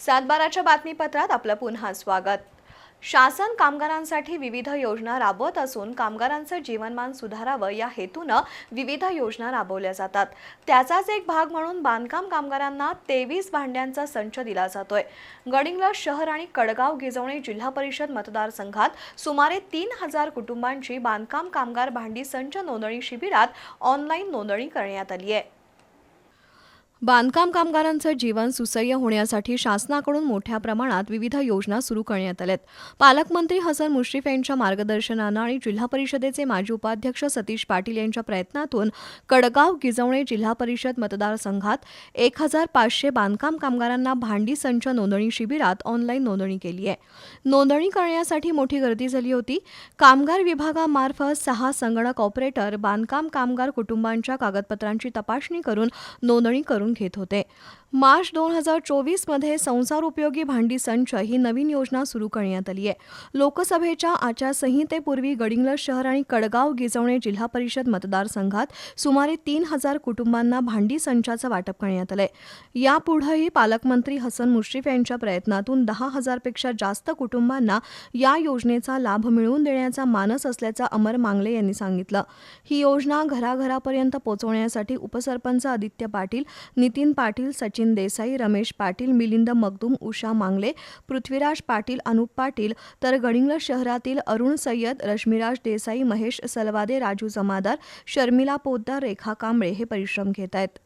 सातबाराच्या बातमीपत्रात आपलं पुन्हा स्वागत. शासन कामगारांसाठी विविध योजना राबवत असून कामगारांचं जीवनमान सुधारावं या हेतूनं विविध योजना राबवल्या जातात. त्याचाच एक भाग म्हणून बांधकाम कामगारांना तेवीस भांड्यांचा संच दिला जातोय. गडिंगला शहर आणि कडगाव गिजवणे जिल्हा परिषद मतदारसंघात सुमारे तीन हजार कुटुंबांची बांधकाम कामगार भांडी संच नोंदणी शिबिरात ऑनलाईन नोंदणी करण्यात आली आहे. बांधकाम कामगारांचं जीवन सुसह्य होण्यासाठी शासनाकडून मोठ्या प्रमाणात विविध योजना सुरू करण्यात आल्यात. पालकमंत्री हसन मुश्रीफ यांच्या मार्गदर्शनानं आणि जिल्हा परिषदेचे माजी उपाध्यक्ष सतीश पाटील यांच्या प्रयत्नातून कडगाव गिजवणे जिल्हा परिषद मतदारसंघात एक हजार पाचशे बांधकाम कामगारांना भांडी संच नोंदणी शिबिरात ऑनलाईन नोंदणी केली आहे. नोंदणी करण्यासाठी मोठी गर्दी झाली होती. कामगार विभागामार्फत सहा संगणक ऑपरेटर बांधकाम कामगार कुटुंबांच्या कागदपत्रांची तपासणी करून नोंदणी करून घेत होते. मार्च दोन हजार चोवीसमध्ये संसार उपयोगी भांडी संच ही नवीन योजना सुरू करण्यात आली आहे. लोकसभेच्या आचारसंहितेपूर्वी गडिंग्लज शहर आणि कडगाव गिजवणे जिल्हा परिषद मतदारसंघात सुमारे तीन हजार कुटुंबांना भांडी संचाचं वाटप करण्यात आलंय. यापुढेही पालकमंत्री हसन मुश्रीफ यांच्या प्रयत्नातून दहा हजारपेक्षा जास्त कुटुंबांना या योजनेचा लाभ मिळवून देण्याचा मानस असल्याचं अमर मांगले यांनी सांगितलं. ही योजना घराघरापर्यंत पोहोचवण्यासाठी उपसरपंच आदित्य पाटील नितीन पाटील सचिन देसाई रमेश पाटील मिलिंद मगदूम उषा मांगले पृथ्वीराज पाटील अनुप पाटील तर गडिंग्लज शहरातील अरुण सय्यद रश्मीराज देसाई महेश सलवादे राजू जमादार शर्मिला पोद्दार रेखा कांबळे हे परिश्रम घेत आहेत.